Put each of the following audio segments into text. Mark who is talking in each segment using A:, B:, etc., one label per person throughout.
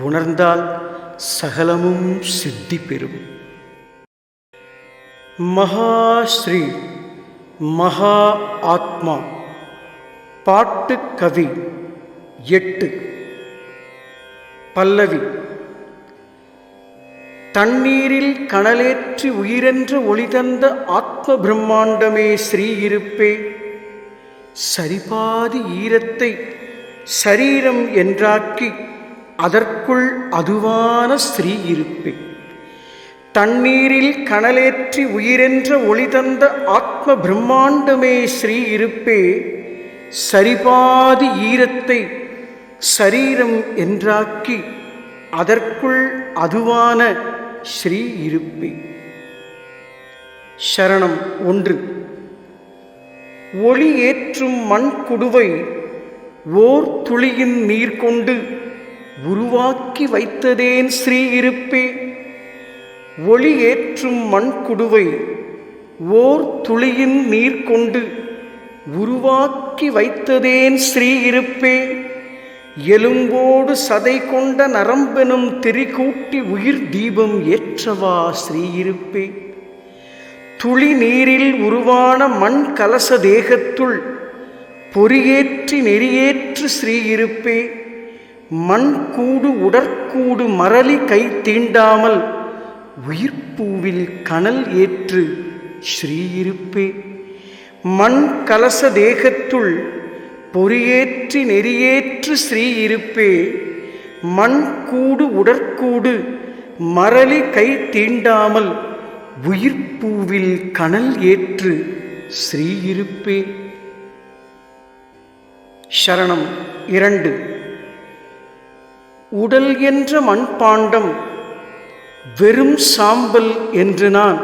A: உணர்ந்தால் சகலமும் சித்தி பெறும். மகாஸ்ரீ மகா ஆத்மா. பாட்டு கவி எட்டு. பல்லவி. தண்ணீரில் கனலேற்றி உயிரென்று ஒளிதந்த ஆத்ம பிரம்மாண்டமே ஸ்ரீ இருப்பே சரிபாதி ஈரத்தை சரீரம் என்றாக்கி அதற்குள் அதுவான ஸ்ரீ இருப்பே தண்ணீரில் கனலேற்றி உயிரென்ற ஒளி தந்த ஆத்ம பிரம்மாண்டமே ஸ்ரீ இருப்பே சரிபாதி ஈரத்தை சரீரம் என்றாக்கி அதற்குள் அதுவான ஸ்ரீ இருப்பே சரணம் ஒன்று. ஒளி ஏற்றும் மண் குடுவை ஓர் துளியின் நீர் கொண்டு உருவாக்கி வைத்ததேன் ஸ்ரீ இருப்பே ஒளி ஏற்றும் மண் குடுவை ஓர் துளியின் நீர் கொண்டு உருவாக்கி வைத்ததேன் ஸ்ரீ இருப்பே எலும்போடு சதை கொண்ட நரம்பெனும் திரிகூட்டி உயிர் தீபம் ஏற்றவா ஸ்ரீயிருப்பே. துளி நீரில் உருவான மண் கலச தேகத்துள் பொறியேற்றி நெறியேற்று ஸ்ரீயிருப்பே. இருப்பே கூடு உடற்கூடு மரளி கை தீண்டாமல் உயிர்ப்பூவில் கனல் ஏற்று ஸ்ரீயிருப்பே. மண் கலச தேகத்துள் பொறியேற்றி நெறியேற்று ஸ்ரீயிருப்பே. மண் கூடு உடற்கூடு மரளி கை தீண்டாமல் உயிர்ப்பூவில் கனல் ஏற்று ஸ்ரீயிருப்பே. சரணம் இரண்டு. உடல் என்ற மண்பாண்டம் வெறும் சாம்பல் என்று நான்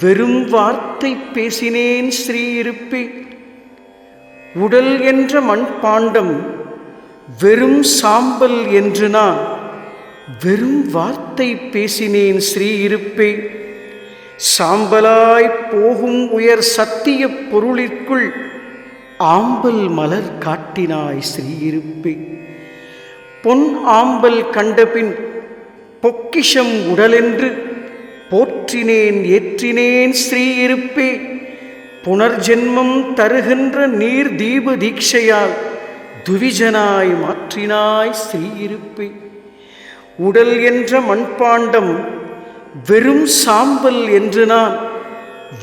A: வெறும் வார்த்தை பேசினேன் ஸ்ரீயிருப்பே. உடல் என்ற மண்பாண்டம் வெறும் சாம்பல் என்று நான் வெறும் வார்த்தை பேசினேன் ஸ்ரீயிருப்பே. சாம்பலாய் போகும் உயர் சத்திய பொருளிற்குள் ஆம்பல் மலர் காட்டினாய் ஸ்ரீயிருப்பே. பொன் ஆம்பல் கண்டபின் பொக்கிஷம் உடலென்று போற்றினேன் ஏற்றினேன் ஸ்ரீயிருப்பே புனர்ஜென்மம் தருகின்ற நீர் தீப தீட்சையால் துவிஜனாய் மாற்றினாய் ஸ்ரீயிருப்பே உடல் என்ற மண்பாண்டம் வெறும் சாம்பல் என்று நான்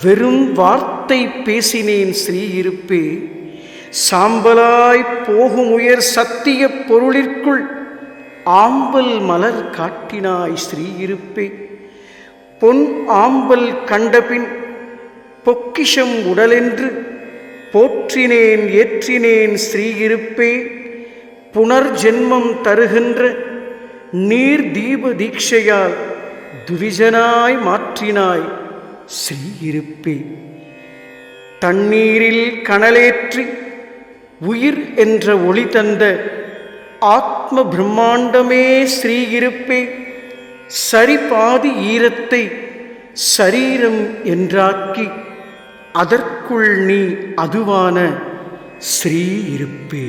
A: வெறும் வார்த்தை பேசினேன் ஸ்ரீயிருப்பே போகும் உயர் சத்திய பொருளிற்குள் ஆம்பல் மலர் காட்டினாய் ஸ்ரீயிருப்பே பொன் ஆம்பல் கண்டபின் பொக்கிஷம் உடலென்று போற்றினேன் ஏற்றினேன் ஸ்ரீயிருப்பே புனர்ஜென்மம் தருகின்ற நீர் தீப தீட்சையால் துவிஜனாய் மாற்றினாய் ஸ்ரீயிருப்பே தண்ணீரில் கனலேற்றி உயிர் என்ற ஒளி தந்த ஆத்ம பிரம்மாண்டமே ஸ்ரீயிருப்பே சரிபாதி ஈரத்தை சரீரம் என்றாக்கி அதற்குள் நீ அதுவான ஸ்ரீ இருப்பே